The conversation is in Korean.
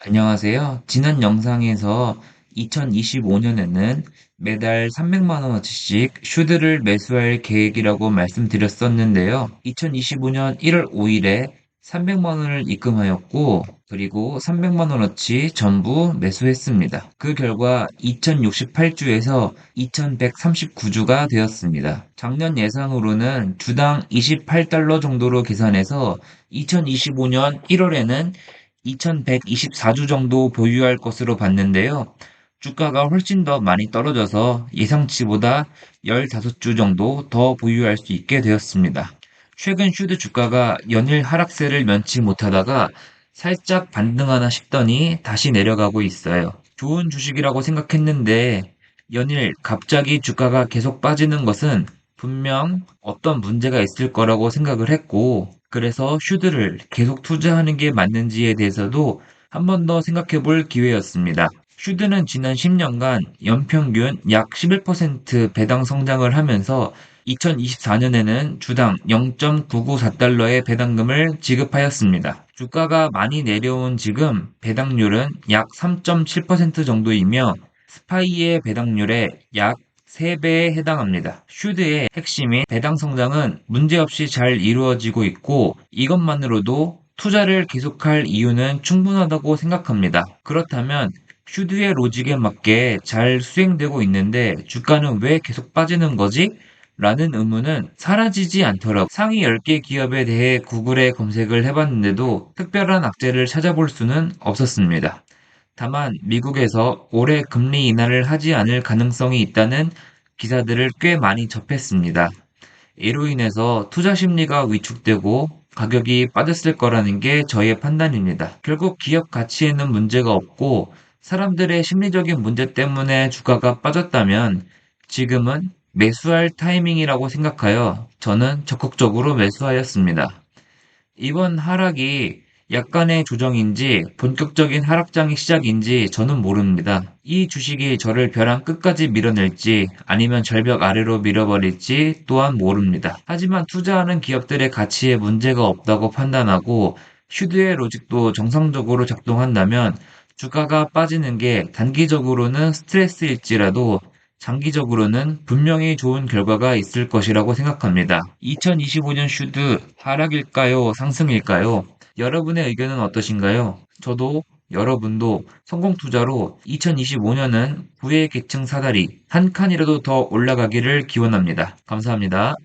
안녕하세요. 지난 영상에서 2025년에는 매달 300만 원어치씩 슈드를 매수할 계획이라고 말씀드렸었는데요. 2025년 1월 5일에 300만 원을 입금하였고, 그리고 300만 원어치 전부 매수했습니다. 그 결과 2068주에서 2139주가 되었습니다. 작년 예상으로는 주당 28달러 정도로 계산해서 2025년 1월에는 2124주 정도 보유할 것으로 봤는데요. 주가가 훨씬 더 많이 떨어져서 예상치보다 15주 정도 더 보유할 수 있게 되었습니다. 최근 슈드 주가가 연일 하락세를 면치 못하다가 살짝 반등하나 싶더니 다시 내려가고 있어요. 좋은 주식이라고 생각했는데 연일 갑자기 주가가 계속 빠지는 것은 분명 어떤 문제가 있을 거라고 생각을 했고, 그래서 슈드를 계속 투자하는 게 맞는지에 대해서도 한 번 더 생각해 볼 기회였습니다. 슈드는 지난 10년간 연평균 약 11% 배당 성장을 하면서 2024년에는 주당 0.994달러의 배당금을 지급하였습니다. 주가가 많이 내려온 지금 배당률은 약 3.7% 정도이며 스파이의 배당률의 약 3배에 해당합니다. 슈드의 핵심인 배당 성장은 문제없이 잘 이루어지고 있고 이것만으로도 투자를 계속할 이유는 충분하다고 생각합니다. 그렇다면 슈드의 로직에 맞게 잘 수행되고 있는데 주가는 왜 계속 빠지는 거지? 라는 의문은 사라지지 않더라고. 상위 10개 기업에 대해 구글에 검색을 해봤는데도 특별한 악재를 찾아볼 수는 없었습니다. 다만 미국에서 올해 금리 인하를 하지 않을 가능성이 있다는 기사들을 꽤 많이 접했습니다. 이로 인해서 투자 심리가 위축되고 가격이 빠졌을 거라는 게 저의 판단입니다. 결국 기업 가치에는 문제가 없고 사람들의 심리적인 문제 때문에 주가가 빠졌다면 지금은 매수할 타이밍이라고 생각하여 저는 적극적으로 매수하였습니다. 이번 하락이 약간의 조정인지 본격적인 하락장의 시작인지 저는 모릅니다. 이 주식이 저를 벼랑 끝까지 밀어낼지 아니면 절벽 아래로 밀어버릴지 또한 모릅니다. 하지만 투자하는 기업들의 가치에 문제가 없다고 판단하고 슈드의 로직도 정상적으로 작동한다면 주가가 빠지는 게 단기적으로는 스트레스일지라도 장기적으로는 분명히 좋은 결과가 있을 것이라고 생각합니다. 2025년 슈드 하락일까요? 상승일까요? 여러분의 의견은 어떠신가요? 저도 여러분도 성공 투자로 2025년은 부의 계층 사다리 한 칸이라도 더 올라가기를 기원합니다. 감사합니다.